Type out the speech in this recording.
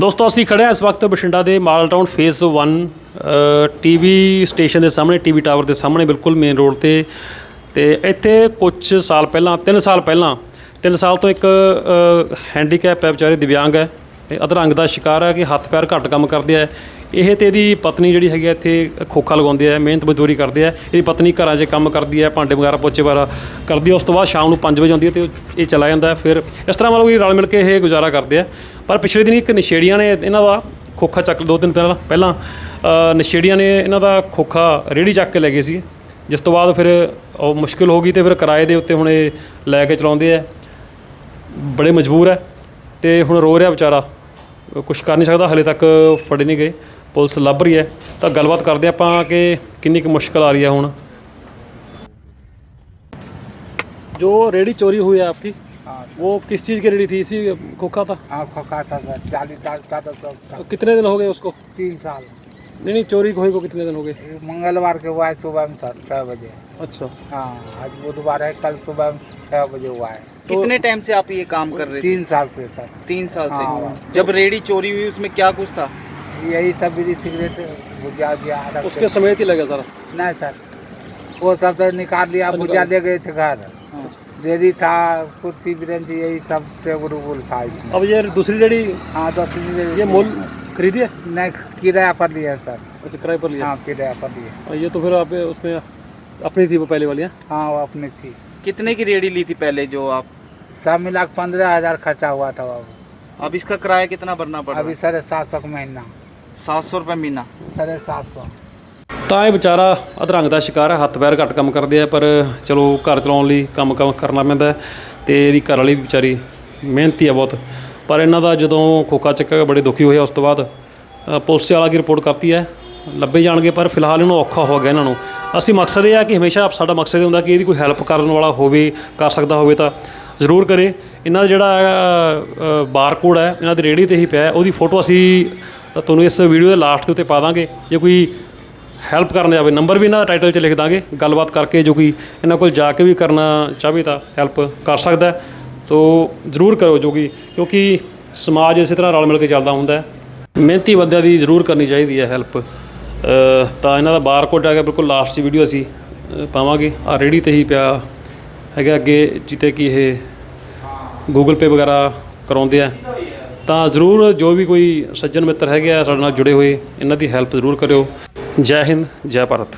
ਦੋਸਤੋ, ਅਸੀਂ ਖੜੇ ਹਾਂ ਇਸ ਵਕਤ ਬਠਿੰਡਾ ਦੇ mall town phase 1 TV station ਦੇ ਸਾਹਮਣੇ ਟੀਵੀ ਟਾਵਰ ਦੇ ਸਾਹਮਣੇ, ਬਿਲਕੁਲ ਮੇਨ ਰੋਡ ਤੇ। ਤੇ ਇੱਥੇ ਕੁਝ ਸਾਲ ਪਹਿਲਾਂ 3 ਸਾਲ ਪਹਿਲਾਂ 3 ਸਾਲ ਤੋਂ ਇੱਕ ਹੈਂਡੀਕੈਪ ਹੈ, ਵਿਚਾਰੇ ਦਿਵਿਆਂਗ ਹੈ। ਤੇ ਅਧਰੰਗ ਦਾ ਸ਼ਿਕਾਰ ਹੈ ਕਿ ਹੱਥ ਪੈਰ ਘੱਟ ਕੰਮ ਕਰਦੇ ਆ। ਇਹ ਤੇ ਇਹਦੀ ਪਤਨੀ ਜਿਹੜੀ ਹੈਗੀ ਆ ਇੱਥੇ ਖੋਖਾ ਲਗਾਉਂਦੇ ਆ, ਮਿਹਨਤ ਮਜ਼ਦੂਰੀ ਕਰਦੇ ਆ। ਇਹਦੀ ਪਤਨੀ ਘਰਾਂ 'ਚ ਕੰਮ ਕਰਦੀ ਹੈ ਭਾਂਡੇ ਵਗੈਰਾ ਪੋਚੇ ਵਗੈਰਾ ਕਰਦੀ ਹੈ ਉਸ ਤੋਂ ਬਾਅਦ ਸ਼ਾਮ ਨੂੰ 5 ਵਜੇ ਆਉਂਦੀ ਹੈ ਤੇ ਇਹ ਚਲਾ ਜਾਂਦਾ। ਫਿਰ ਇਸ ਤਰ੍ਹਾਂ ਮਤਲਬ ਕਿ ਰਲ ਮਿਲ ਕੇ ਇਹ ਗੁਜ਼ਾਰਾ ਕਰਦੇ ਆ। ਪਰ ਪਿਛਲੇ ਦਿਨ ਇੱਕ ਨਸ਼ੇੜੀਆਂ ਨੇ ਇਹਨਾਂ ਦਾ ਖੋਖਾ ਚੱਕ, ਦੋ ਦਿਨ ਪਹਿਲਾਂ ਪਹਿਲਾਂ ਨਸ਼ੇੜੀਆਂ ਨੇ ਇਹਨਾਂ ਦਾ ਖੋਖਾ ਰੇੜੀ ਚੱਕ ਕੇ ਲੈ ਗਏ ਸੀ। ਜਿਸ ਤੋਂ ਬਾਅਦ ਫਿਰ ਉਹ ਮੁਸ਼ਕਿਲ ਹੋ ਗਈ ਤੇ ਫਿਰ ਕਿਰਾਏ ਦੇ ਉੱਤੇ ਹੁਣ ਇਹ ਲੈ ਕੇ ਚਲਾਉਂਦੇ ਆ। ਬੜੇ ਮਜਬੂਰ ਹੈ ਤੇ ਹੁਣ ਰੋ ਰਿਹਾ ਵਿਚਾਰਾ। ਕੁਝ ਕਰ ਨਹੀਂ ਸਕਦਾ, ਹਲੇ ਤੱਕ ਫੜੇ ਨਹੀਂ ਗਏ। ਪੁਲਿਸ ਲੱਭ ਰਹੀ ਹੈ ਤਾਂ ਗੱਲਬਾਤ ਕਰਦੇ ਆਪਾਂ ਕਿ ਕਿੰਨੀ ਕੁ ਮੁਸ਼ਕਲ ਆ ਰਹੀ ਹੈ ਹੁਣ जो रेडी चोरी हुई है आपकी हाँ वो किस चीज़ की रेडी थी इसी खोखा था आँखों का था चालीस साल का था सब था कितने दिन हो गए उसको तीन साल नहीं नहीं चोरी हुई को कितने दिन हो गए ये मंगलवार के हुआ है सुबह में छः छः बजे अच्छा हाँ आज बुधवार है कल सुबह में छः बजे हुआ है तो- कितने टाइम से आप ये काम कर रहे थे तीन साल से सर तीन साल से हाँ। जब रेडी चोरी हुई उसमें क्या कुछ था यही सब बीड़ी सिगरेट भुजिया उजिया उसके समेत ही लगा सारा? नहीं सर वो सब तो निकाल लिया भुजिया ले गए थे घर। रेडी था कुर्सी ब्रेंच यही सब टेबल उबुल था अब ये दूसरी रेडी? हाँ तो ये मोल खरीदी है? नहीं किराया पर लिया सर। अच्छा किराए पर लिया हाँ किराया पर लिया और ये तो फिर आप उसमें अपनी थी वो पहले वाली हाँ? वो अपनी थी। कितने की रेडी ली थी पहले जो आप? सब मिला के पंद्रह हज़ार खर्चा हुआ था बाबू अब इसका किराया कितना भरना पड़ा अभी सर सात सौ महीना। 700 ਰੁਪਏ ਮਹੀਨਾ। ਸਰ 700 ਤਾਂ ਇਹ ਵਿਚਾਰਾ ਅਧਰੰਗ ਦਾ ਸ਼ਿਕਾਰ ਹੈ ਹੱਥ ਪੈਰ ਘੱਟ ਕੰਮ ਕਰਦੇ ਆ ਪਰ ਚਲੋ ਘਰ ਚਲਾਉਣ ਲਈ ਕੰਮ ਕੰਮ ਕਰਨਾ ਪੈਂਦਾ ਤੇ ਇਹਦੀ ਘਰ ਵਾਲੀ ਵਿਚਾਰੀ ਮਿਹਨਤੀ ਆ ਬਹੁਤ। ਪਰ ਇਹਨਾਂ ਦਾ ਜਦੋਂ ਖੋਖਾ ਚੱਕਾ ਬੜੇ ਦੁਖੀ ਹੋਇਆ ਉਸ ਤੋਂ ਬਾਅਦ। ਪੁਲਿਸ ਵਾਲਾ ਕੀ ਰਿਪੋਰਟ ਕਰਤੀ ਹੈ? ਲੱਭੇ ਜਾਣਗੇ ਪਰ ਫਿਲਹਾਲ ਇਹਨੂੰ ਔਖਾ ਹੋ ਗਿਆ ਇਹਨਾਂ ਨੂੰ। ਅਸੀਂ ਮਕਸਦ ਇਹ ਆ ਕਿ ਹਮੇਸ਼ਾ ਸਾਡਾ ਮਕਸਦ ਇਹ ਹੁੰਦਾ ਕਿ ਇਹਦੀ ਕੋਈ ਹੈਲਪ ਕਰਨ ਵਾਲਾ ਹੋਵੇ ਕਰ ਸਕਦਾ ਹੋਵੇ ਤਾਂ ਜ਼ਰੂਰ ਕਰੇ। ਇਹਨਾਂ ਦਾ ਜਿਹੜਾ ਬਾਰਕੋਡ ਹੈ ਇਹਨਾਂ ਦੇ ਰੇੜੀ ਤੇ ਹੀ ਪਿਆ ਉਹਦੀ ਫੋਟੋ ਅਸੀਂ ਤਾਂ ਤੁਹਾਨੂੰ ਇਸ ਵੀਡੀਓ ਦੇ ਲਾਸਟ ਦੇ ਉੱਤੇ ਪਾ ਦਾਂਗੇ। ਜੇ ਕੋਈ ਹੈਲਪ ਕਰਨ ਜਾਵੇ ਨੰਬਰ ਵੀ ਇਹਨਾਂ ਦਾ ਟਾਈਟਲ 'ਚ ਲਿਖ ਦਾਂਗੇ। ਗੱਲਬਾਤ ਕਰਕੇ ਜੋ ਕੋਈ ਇਹਨਾਂ ਕੋਲ ਜਾ ਕੇ ਵੀ ਕਰਨਾ ਚਾਹਵੇ ਤਾਂ ਹੈਲਪ ਕਰ ਸਕਦਾ ਸੋ ਜ਼ਰੂਰ ਕਰੋ ਜੋ ਕਿ ਕਿਉਂਕਿ ਸਮਾਜ ਇਸੇ ਤਰ੍ਹਾਂ ਰਲ ਮਿਲ ਕੇ ਚੱਲਦਾ ਹੁੰਦਾ ਮਿਹਨਤੀ ਬੰਦਿਆਂ ਦੀ ਜ਼ਰੂਰ ਕਰਨੀ ਚਾਹੀਦੀ ਹੈ ਹੈਲਪ ਤਾਂ ਇਹਨਾਂ ਦਾ ਬਾਰਕੋਡ ਆ ਗਿਆ ਬਿਲਕੁਲ ਲਾਸਟ 'ਚ ਵੀਡੀਓ ਅਸੀਂ ਪਾਵਾਂਗੇ। ਆ ਰੇੜੀ ਤੇ ਹੀ ਪਿਆ ਹੈਗਾ ਅੱਗੇ ਜਿੱਤੇ ਕਿ ਇਹ ਗੂਗਲ ਪੇ ਵਗੈਰਾ ਕਰਾਉਂਦੇ ਆ। ਤਾਂ ਜ਼ਰੂਰ ਜੋ ਵੀ ਕੋਈ ਸੱਜਣ ਮਿੱਤਰ ਹੈਗੇ ਆ ਸਾਡੇ ਨਾਲ ਜੁੜੇ ਹੋਏ, ਇਹਨਾਂ ਦੀ ਹੈਲਪ ਜ਼ਰੂਰ ਕਰਿਓ। ਜੈ ਹਿੰਦ, ਜੈ ਭਾਰਤ।